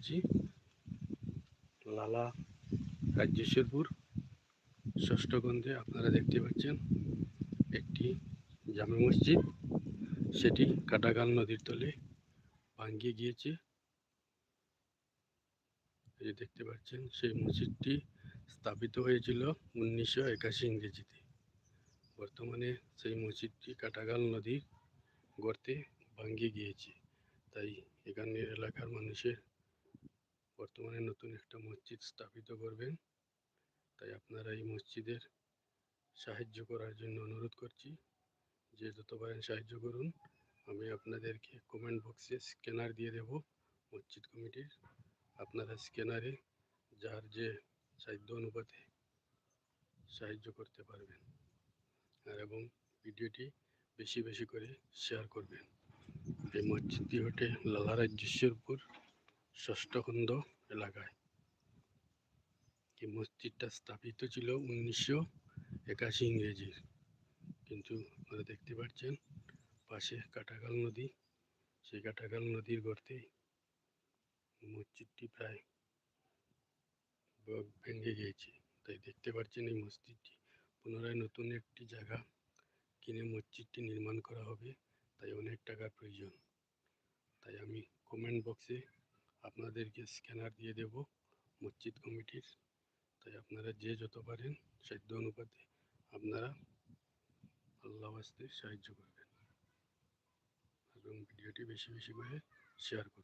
এসেছি লালা রাজ্যেশ্বরপুর ষষ্ঠগন্ধে আপনারা দেখতে পাচ্ছেন একটি জামে মসজিদ। সেটি কাটাগাল নদীর তলে ভাঙ্গিয়ে গিয়েছে। এই দেখতে পাচ্ছেন, সেই মসজিদটি স্থাপিত হয়েছিল উনিশশো একাশি ইংরেজিতে। বর্তমানে সেই মসজিদটি কাটাগাল নদীর গর্তে ভাঙ্গিয়ে গিয়েছে। তাই এখানের এলাকার মানুষের বর্তমানে নতুন একটা মসজিদ স্থাপিত করবেন। তাই আপনারা এই মসজিদের সাহায্য করার জন্য অনুরোধ করছি। যে যত পারেন সাহায্য করুন। আমি আপনাদেরকে কমেন্ট বক্সে স্ক্যানার দিয়ে দেব মসজিদ কমিটির। আপনারা স্ক্যানারে যার যে সাধ্য অনুপাতে সাহায্য করতে পারবেন আর এবং ভিডিওটি বেশি বেশি করে শেয়ার করবেন। এই মসজিদটি হটে লালারাজ্যেশ্বরপুর ষষ্ঠখণ্ড এলাকায়। এই মসজিদটা স্থাপিত ছিল উনিশশো একাশি ইংরেজির কিন্তু আপনারা দেখতে পাচ্ছেন, পাশে কাটাগাল নদী। সেই কাটাগাল নদীর গর্তে মসজিদটি প্রায় ভেঙে গিয়েছে। তাই দেখতে পাচ্ছেন এই মসজিদটি পুনরায় নতুন একটি জায়গা কিনে মসজিদটি নির্মাণ করা হবে। তাই অনেক টাকার প্রয়োজন। তাই আমি কমেন্ট বক্সে আপনাদেরকে স্ক্যানার দিয়ে দেব মসজিদ কমিটির। তাই আপনারা যে যত পারেন সাধ্য অনুপাতে আপনারা আল্লাহ আসতে সাহায্য করবেন। এবং ভিডিওটি বেশি বেশি করে শেয়ার করুন